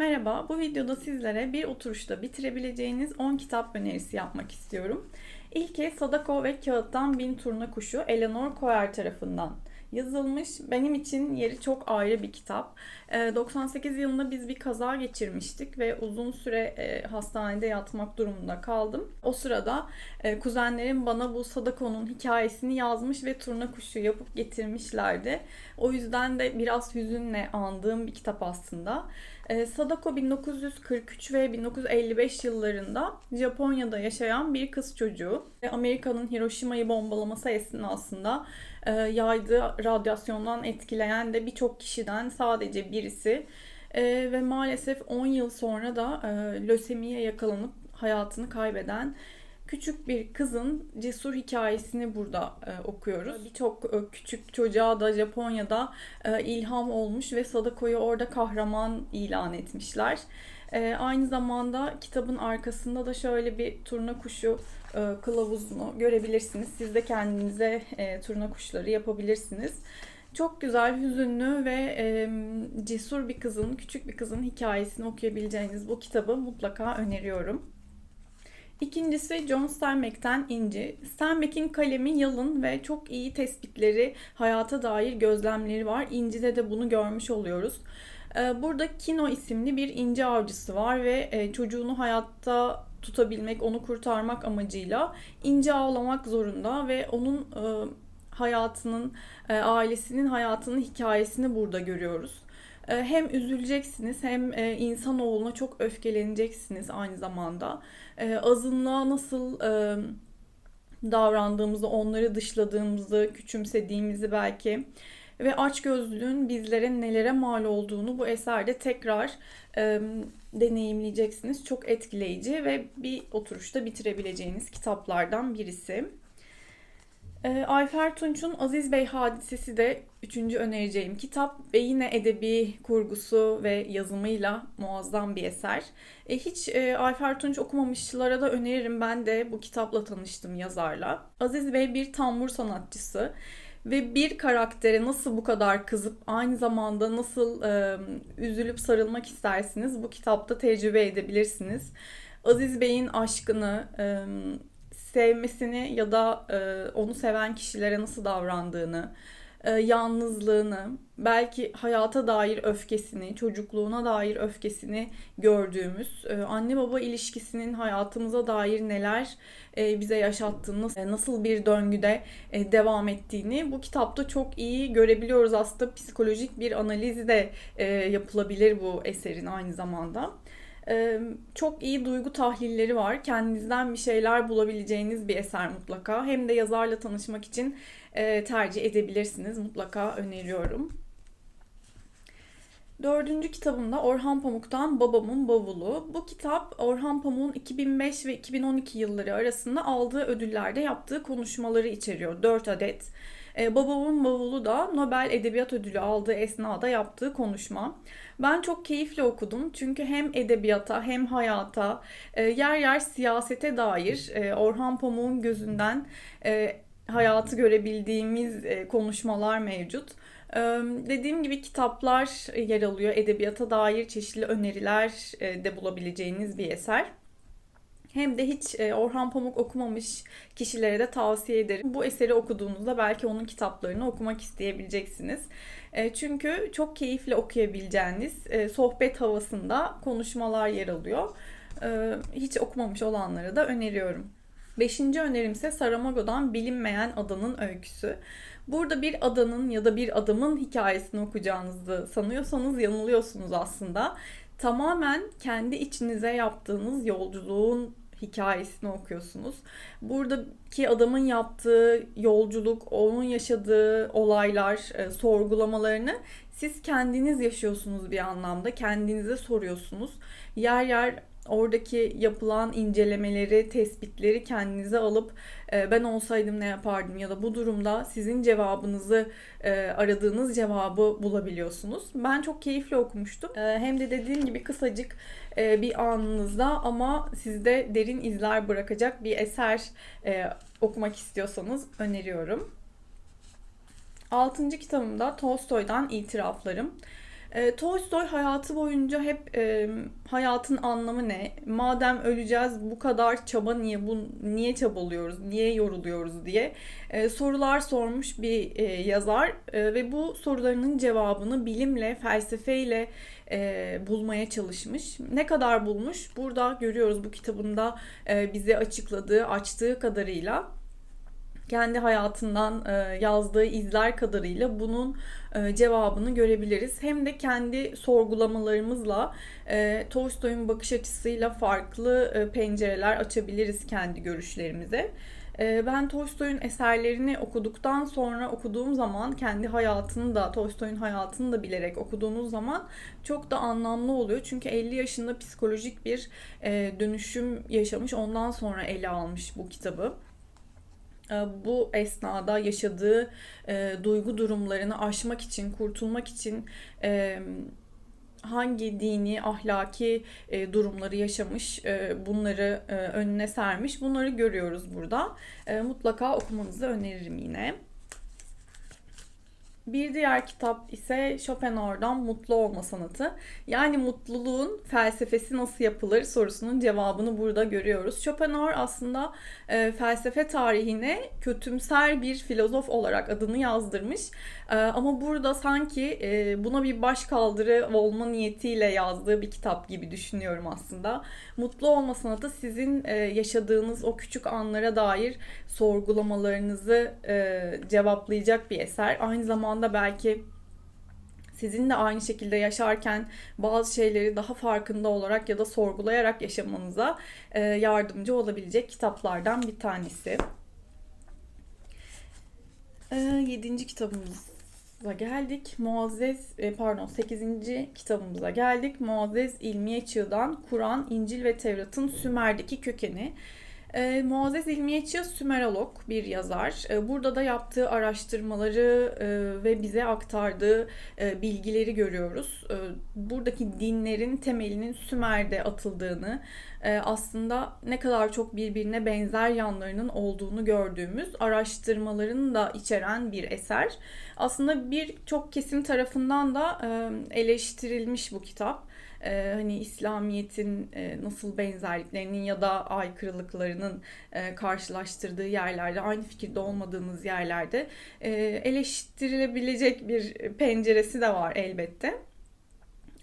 Merhaba, bu videoda sizlere bir oturuşta bitirebileceğiniz 10 kitap önerisi yapmak istiyorum. İlki Sadako ve Kağıttan Bin Turna Kuşu Eleanor Coyer tarafından yazılmış. Benim için yeri çok ayrı bir kitap. 98 ee, yılında biz bir kaza geçirmiştik ve uzun süre e, hastanede yatmak durumunda kaldım. O sırada e, kuzenlerim bana bu Sadako'nun hikayesini yazmış ve turna kuşu yapıp getirmişlerdi. O yüzden de biraz hüzünle andığım bir kitap aslında. E, Sadako 1943 ve 1955 yıllarında Japonya'da yaşayan bir kız çocuğu. Amerika'nın Hiroşima'yı bombalaması esnasında e, yaydığı radyasyondan etkileyen de birçok kişiden sadece birisi. E, ve maalesef 10 yıl sonra da e, lösemiye yakalanıp hayatını kaybeden küçük bir kızın cesur hikayesini burada e, okuyoruz. Birçok e, küçük çocuğa da Japonya'da e, ilham olmuş ve Sadako'yu orada kahraman ilan etmişler. E, aynı zamanda kitabın arkasında da şöyle bir turna kuşu e, kılavuzunu görebilirsiniz. Siz de kendinize e, turna kuşları yapabilirsiniz. Çok güzel, hüzünlü ve e, cesur bir kızın, küçük bir kızın hikayesini okuyabileceğiniz bu kitabı mutlaka öneriyorum. İkincisi John Steinbeck'ten İnci. Steinbeck'in kalemi yalın ve çok iyi tespitleri, hayata dair gözlemleri var. İnci'de de bunu görmüş oluyoruz. Ee, burada Kino isimli bir inci avcısı var ve e, çocuğunu hayatta tutabilmek, onu kurtarmak amacıyla inci avlamak zorunda ve onun e, hayatının, e, ailesinin hayatının hikayesini burada görüyoruz. Hem üzüleceksiniz hem insanoğluna çok öfkeleneceksiniz aynı zamanda. Azınlığa nasıl davrandığımızı, onları dışladığımızı, küçümsediğimizi belki ve açgözlülüğün bizlere nelere mal olduğunu bu eserde tekrar e, deneyimleyeceksiniz. Çok etkileyici ve bir oturuşta bitirebileceğiniz kitaplardan birisi. E, Ayfer Tunç'un Aziz Bey Hadisesi de üçüncü önereceğim kitap ve yine edebi kurgusu ve yazımıyla muazzam bir eser. E, hiç e, Ayfer Tunç okumamışlara da öneririm. Ben de bu kitapla tanıştım yazarla. Aziz Bey bir tambur sanatçısı ve bir karaktere nasıl bu kadar kızıp aynı zamanda nasıl e, üzülüp sarılmak istersiniz bu kitapta tecrübe edebilirsiniz. Aziz Bey'in aşkını, e, sevmesini ya da e, onu seven kişilere nasıl davrandığını, e, yalnızlığını, belki hayata dair öfkesini, çocukluğuna dair öfkesini gördüğümüz, e, anne baba ilişkisinin hayatımıza dair neler e, bize yaşattığını, e, nasıl bir döngüde e, devam ettiğini bu kitapta çok iyi görebiliyoruz. Aslında psikolojik bir analiz de e, yapılabilir bu eserin aynı zamanda çok iyi duygu tahlilleri var. Kendinizden bir şeyler bulabileceğiniz bir eser mutlaka. Hem de yazarla tanışmak için tercih edebilirsiniz. Mutlaka öneriyorum. Dördüncü kitabımda Orhan Pamuk'tan Babamın Bavulu. Bu kitap Orhan Pamuk'un 2005 ve 2012 yılları arasında aldığı ödüllerde yaptığı konuşmaları içeriyor. 4 adet. Ee, Babamın Bavulu da Nobel Edebiyat Ödülü aldığı esnada yaptığı konuşma. Ben çok keyifle okudum çünkü hem edebiyata hem hayata, e, yer yer siyasete dair e, Orhan Pamuk'un gözünden e, hayatı görebildiğimiz konuşmalar mevcut. Dediğim gibi kitaplar yer alıyor. Edebiyata dair çeşitli öneriler de bulabileceğiniz bir eser. Hem de hiç Orhan Pamuk okumamış kişilere de tavsiye ederim. Bu eseri okuduğunuzda belki onun kitaplarını okumak isteyebileceksiniz. Çünkü çok keyifle okuyabileceğiniz sohbet havasında konuşmalar yer alıyor. Hiç okumamış olanlara da öneriyorum. Beşinci önerim ise Saramago'dan Bilinmeyen Adanın Öyküsü. Burada bir adanın ya da bir adamın hikayesini okuyacağınızı sanıyorsanız yanılıyorsunuz aslında. Tamamen kendi içinize yaptığınız yolculuğun hikayesini okuyorsunuz. Buradaki adamın yaptığı yolculuk, onun yaşadığı olaylar, e, sorgulamalarını siz kendiniz yaşıyorsunuz bir anlamda. Kendinize soruyorsunuz. Yer yer oradaki yapılan incelemeleri, tespitleri kendinize alıp e, ben olsaydım ne yapardım ya da bu durumda sizin cevabınızı e, aradığınız cevabı bulabiliyorsunuz. Ben çok keyifli okumuştum. E, hem de dediğim gibi kısacık bir anınızda ama sizde derin izler bırakacak bir eser okumak istiyorsanız öneriyorum. Altıncı kitabımda Tolstoy'dan İtiraflarım. E, Tolstoy hayatı boyunca hep e, hayatın anlamı ne? Madem öleceğiz bu kadar çaba niye bu niye çabalıyoruz? Niye yoruluyoruz diye e, sorular sormuş bir e, yazar e, ve bu sorularının cevabını bilimle, felsefeyle e, bulmaya çalışmış. Ne kadar bulmuş? Burada görüyoruz bu kitabında e, bize açıkladığı, açtığı kadarıyla kendi hayatından e, yazdığı izler kadarıyla bunun e, cevabını görebiliriz. Hem de kendi sorgulamalarımızla e, Tolstoy'un bakış açısıyla farklı pencereler açabiliriz kendi görüşlerimize. Ben Tolstoy'un eserlerini okuduktan sonra okuduğum zaman kendi hayatını da Tolstoy'un hayatını da bilerek okuduğunuz zaman çok da anlamlı oluyor. Çünkü 50 yaşında psikolojik bir dönüşüm yaşamış ondan sonra ele almış bu kitabı. E, bu esnada yaşadığı e, duygu durumlarını aşmak için, kurtulmak için e, hangi dini, ahlaki e, durumları yaşamış, e, bunları e, önüne sermiş. Bunları görüyoruz burada. E, mutlaka okumanızı öneririm yine. Bir diğer kitap ise Schopenhauer'dan Mutlu Olma Sanatı. Yani mutluluğun felsefesi nasıl yapılır sorusunun cevabını burada görüyoruz. Schopenhauer aslında e, felsefe tarihine kötümser bir filozof olarak adını yazdırmış. E, ama burada sanki e, buna bir baş kaldırı olma niyetiyle yazdığı bir kitap gibi düşünüyorum aslında. Mutlu Olma Sanatı sizin e, yaşadığınız o küçük anlara dair sorgulamalarınızı e, cevaplayacak bir eser. Aynı zamanda belki sizin de aynı şekilde yaşarken bazı şeyleri daha farkında olarak ya da sorgulayarak yaşamanıza e, yardımcı olabilecek kitaplardan bir tanesi. E, yedinci kitabımıza geldik. Muazzez, e, pardon sekizinci kitabımıza geldik. Muazzez İlmiye Çığ'dan Kur'an, İncil ve Tevrat'ın Sümer'deki kökeni. E, Muazzez İlmiyetçi Sümerolog bir yazar. E, burada da yaptığı araştırmaları e, ve bize aktardığı e, bilgileri görüyoruz. E, buradaki dinlerin temelinin Sümer'de atıldığını, e, aslında ne kadar çok birbirine benzer yanlarının olduğunu gördüğümüz araştırmalarını da içeren bir eser. Aslında birçok kesim tarafından da e, eleştirilmiş bu kitap e, hani İslamiyet'in e, nasıl benzerliklerinin ya da aykırılıklarının e, karşılaştırdığı yerlerde, aynı fikirde olmadığımız yerlerde e, eleştirilebilecek bir penceresi de var elbette.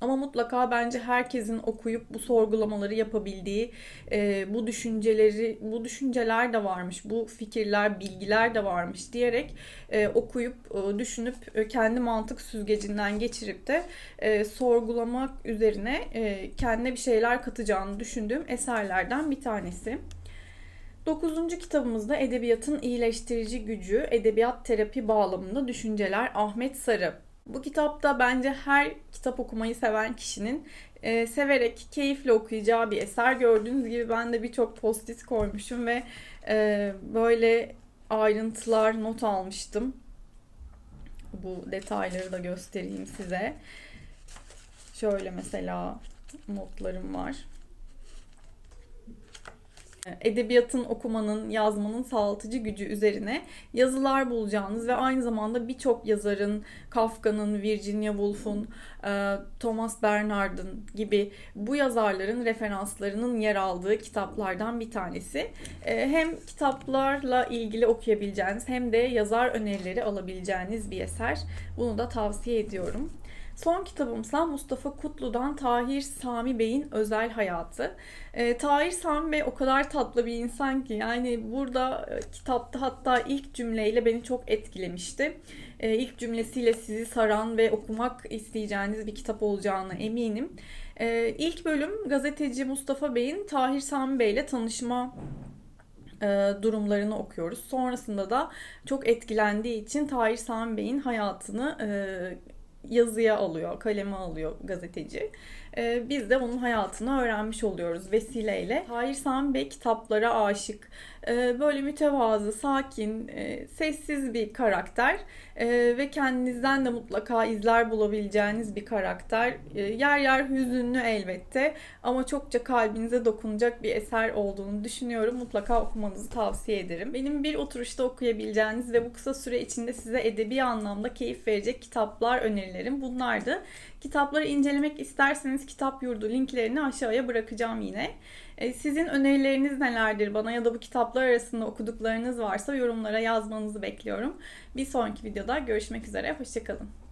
Ama mutlaka bence herkesin okuyup bu sorgulamaları yapabildiği, e, bu düşünceleri, bu düşünceler de varmış, bu fikirler, bilgiler de varmış diyerek e, okuyup, e, düşünüp, e, kendi mantık süzgecinden geçirip de e, sorgulamak üzerine e, kendine bir şeyler katacağını düşündüğüm eserlerden bir tanesi. Dokuzuncu kitabımızda edebiyatın iyileştirici gücü, edebiyat terapi bağlamında düşünceler Ahmet Sarı. Bu kitapta bence her kitap okumayı seven kişinin e, severek, keyifle okuyacağı bir eser. Gördüğünüz gibi ben de birçok post-it koymuşum ve e, böyle ayrıntılar not almıştım. Bu detayları da göstereyim size. Şöyle mesela notlarım var edebiyatın okumanın, yazmanın sağaltıcı gücü üzerine yazılar bulacağınız ve aynı zamanda birçok yazarın, Kafka'nın, Virginia Woolf'un, e, Thomas Bernhard'ın gibi bu yazarların referanslarının yer aldığı kitaplardan bir tanesi. E, hem kitaplarla ilgili okuyabileceğiniz hem de yazar önerileri alabileceğiniz bir eser. Bunu da tavsiye ediyorum. Son kitabımsa Mustafa Kutlu'dan Tahir Sami Bey'in özel hayatı. E, Tahir Sami Bey o kadar tatlı bir insan ki yani burada e, kitapta hatta ilk cümleyle beni çok etkilemişti. E, ilk cümlesiyle sizi saran ve okumak isteyeceğiniz bir kitap olacağını eminim. E, ilk bölüm gazeteci Mustafa Bey'in Tahir Sami Bey ile tanışma e, durumlarını okuyoruz. Sonrasında da çok etkilendiği için Tahir Sami Bey'in hayatını e, yazıya alıyor, kaleme alıyor gazeteci. E, biz de onun hayatını öğrenmiş oluyoruz vesileyle. Tahir Sami Bey kitaplara aşık, e, böyle mütevazı, sakin, e, sessiz bir karakter e, ve kendinizden de mutlaka izler bulabileceğiniz bir karakter. Yer yer hüzünlü elbette ama çokça kalbinize dokunacak bir eser olduğunu düşünüyorum. Mutlaka okumanızı tavsiye ederim. Benim bir oturuşta okuyabileceğiniz ve bu kısa süre içinde size edebi anlamda keyif verecek kitaplar önerilerim bunlardı. Kitapları incelemek isterseniz kitap yurdu linklerini aşağıya bırakacağım yine. E, Sizin önerileriniz nelerdir bana ya da bu kitaplar arasında okuduklarınız varsa yorumlara yazmanızı bekliyorum. Bir sonraki videoda görüşmek üzere, hoşçakalın.